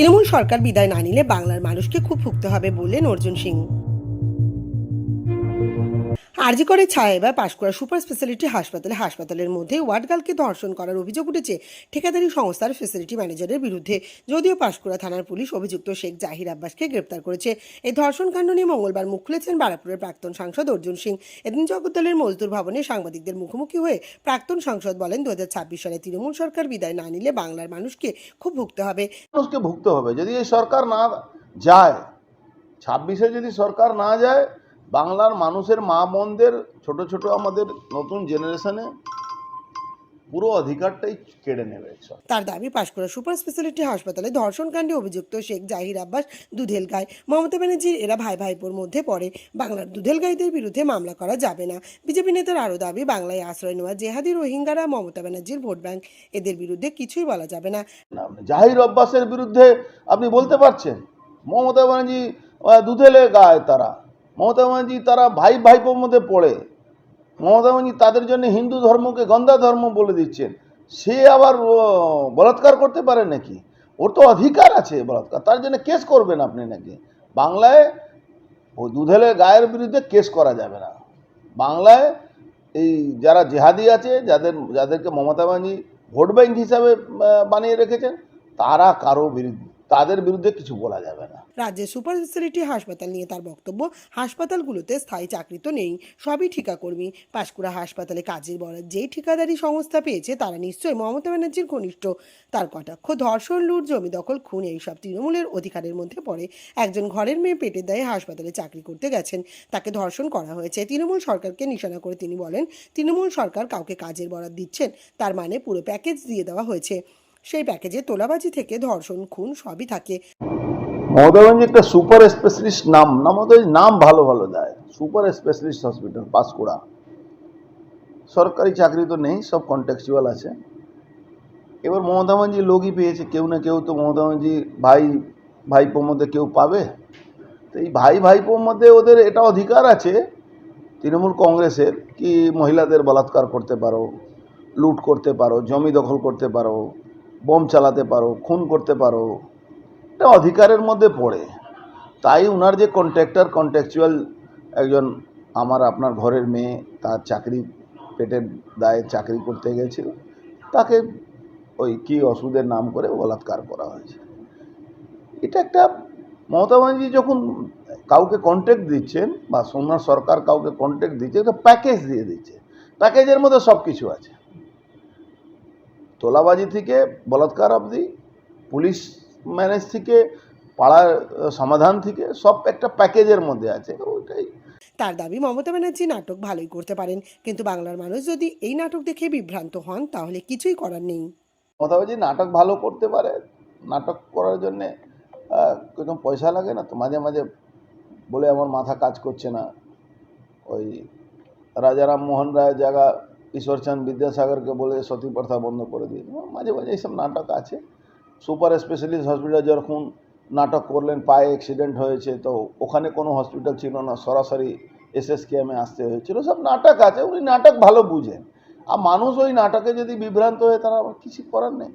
তৃণমূল সরকার বিদায় না নিলে বাংলার মানুষকে খুব ভুগতে হবে বললেন অর্জুন সিং। আরজি করে ছায়া এবার পাশকুড়া সুপার স্পেশালিটি হাসপাতালে। হাসপাতালের মধ্যে ওয়ার্ডগার্লকে ধর্ষণ করার অভিযোগ উঠেছে ঠিকাদারি সংস্থার ফেসিলিটি ম্যানেজারের বিরুদ্ধে। যদিও পাশকুড়া থানার পুলিশ অভিযুক্ত শেখ জাহির আব্বাসকে গ্রেপ্তার করেছে। এই ধর্ষণ কাণ্ড নিয়ে মঙ্গলবার মুখ খুলেছেন বারাপুরের প্রাক্তন সাংসদ অর্জুন সিং। এদিন জগদ্দলের মজদুর ভবনে সাংবাদিকদের মুখোমুখি হয়ে প্রাক্তন সাংসদ বলেন দু হাজার ছাব্বিশ সালে তৃণমূল সরকার বিদায় না নিলে বাংলার মানুষকে খুব ভুগতে হবে। মানুষকে ভুগতে হবে। যদি এই সরকার না যায়, ছাব্বিশে যদি সরকার না যায় বাংলার মানুষের মা বোনদের ছোট ছোট আমাদের নতুন জেনারেশনে পুরো অধিকারটাই কেড়ে নেবে তার দাবি পাশকুড়া সুপার স্পেশালিটি হাসপাতালে ধর্ষণকাণ্ডে অভিযুক্ত শেখ জাহির আব্বাস দুধেল গায় মমতা ব্যানার্জির এরা ভাই ভাইপোর মধ্যে পড়ে। বাংলার দুধেল গাইদের বিরুদ্ধে মামলা করা যাবে না। বিজেপি নেতার আরও দাবি বাংলায় আশ্রয় নেওয়া জেহাদি রোহিঙ্গারা মমতা ব্যানার্জির ভোট ব্যাংক। এদের বিরুদ্ধে কিছুই বলা যাবে না। না, জাহির অব্বাসের বিরুদ্ধে আপনি বলতে পারছেন? মমতা ব্যানার্জি দুধেলে গায় তারা। মমতা ব্যানার্জি তারা ভাই ভাইপোর মধ্যে পড়ে। মমতা ব্যানার্জি তাদের জন্য হিন্দু ধর্মকে গন্ধা ধর্ম বলে দিচ্ছেন। সে আবার বলাৎকার করতে পারে নাকি? ওর তো অধিকার আছে বলাৎকার। তার জন্য কেস করবেন আপনি নাকি? বাংলায় ও দুধেলে গায়ের বিরুদ্ধে কেস করা যাবে না। বাংলায় এই যারা জেহাদি আছে, যাদের, যাদেরকে মমতা ব্যানার্জি ভোট ব্যাংক হিসাবে বানিয়ে রেখেছেন, তারা কারও বিরুদ্ধে, তাদের বিরুদ্ধে কিছু বলা যাবে না। রাজ্যের সুপার স্পেশালিটি হাসপাতাল নিয়ে তার বক্তব্য, হাসপাতালগুলোতে স্থায়ী চাকরি তো নেই, সবই ঠিকাকর্মী। পাঁশকুড়া হাসপাতালে কাজের বরাদ যেই ঠিকাদারি সংস্থা পেয়েছে, তারা নিশ্চয়ই মমতা ব্যানার্জির ঘনিষ্ঠ। তার কটাক্ষ, ধর্ষণ, লুট, জমি দখল, খুন, এইসব তৃণমূলের অধিকারের মধ্যে পড়ে। একজন ঘরের মেয়ে পেটের দায়ে হাসপাতালে চাকরি করতে গেছেন। তাকে ধর্ষণ করা হয়েছে। তৃণমূল সরকারকে নিশানা করে তিনি বলেন, তৃণমূল সরকার কাউকে কাজের বরাদ দিচ্ছেন, তার মানে পুরো প্যাকেজ দিয়ে দেওয়া হয়েছে। সেই প্যাকেজে তোলাবাজি থেকে ধর্ষণ, খুন সবই থাকে। মমতা সুপার স্পেশালিস্ট নাম, না নাম ভালো ভালো দেয়। Super specialist hospital, Panskura. সরকারি চাকরি তো নেই, সব কন্ট্যাকচুয়াল আছে। এবার মমতা লোকই পেয়েছে, কেউ না কেউ তো মমতা ভাই, ভাইপোর মধ্যে কেউ পাবে। তো এই ভাই, ভাইপোর মধ্যে ওদের এটা অধিকার আছে, তৃণমূল কংগ্রেসের, কি মহিলাদের বলাৎকার করতে পারো, লুট করতে পারো, জমি দখল করতে পারো, বোম চালাতে পারো, খুন করতে পারো এটা অধিকারের মধ্যে পড়ে। তাই উনার যে কন্ট্রাক্টর কন্ট্রাকচুয়াল একজন আমার, আপনার ঘরের মেয়ে, তার চাকরি পেটের দায়ে চাকরি করতে গেছিল। তাকে ওই কি ওষুধের নাম করে বলাৎকার করা হয়েছে। এটা একটা, মমতা ব্যানার্জি যখন কাউকে কন্ট্যাক্ট দিচ্ছেন বা সোমনাথ সরকার কাউকে কন্ট্যাক্ট দিচ্ছে, একটা প্যাকেজ দিয়ে দিচ্ছে। প্যাকেজের মধ্যে সব কিছু আছে। তোলাবাজি থেকে বলাৎকার অবধি পুলিশ ম্যানেজ থেকে পাড়ার সমাধান থেকে সব একটা প্যাকেজের মধ্যে আছে ওইটাই। তার দাবি মমতা ব্যানার্জি নাটক ভালোই করতে পারেন কিন্তু বাংলার মানুষ যদি এই নাটক দেখে বিভ্রান্ত হন তাহলে কিছুই করার নেই। মমতাবাজি নাটক ভালো করতে পারে নাটক করার জন্যে কোনো পয়সা লাগে না তো মাঝে মাঝে বলে আমার মাথা কাজ করছে না। ওই রাজারাম মোহন রায় জায়গা ঈশ্বরচন্দ বিদ্যাসাগরকে বলে সতী প্রথা বন্ধ করে দিয়ে মাঝে মাঝে এইসব নাটক আছে। সুপার স্পেশালিস্ট হসপিটাল যখন নাটক করলেন, পায়ে অ্যাক্সিডেন্ট হয়েছে, তো ওখানে কোনো হসপিটাল ছিল না, সরাসরি এসএসকেএমে আসতে হয়েছিল। সব নাটক আছে, উনি নাটক ভালো বুঝেন। আর মানুষ ওই নাটকে যদি বিভ্রান্ত হয়ে, তারা কিছু করার নেই।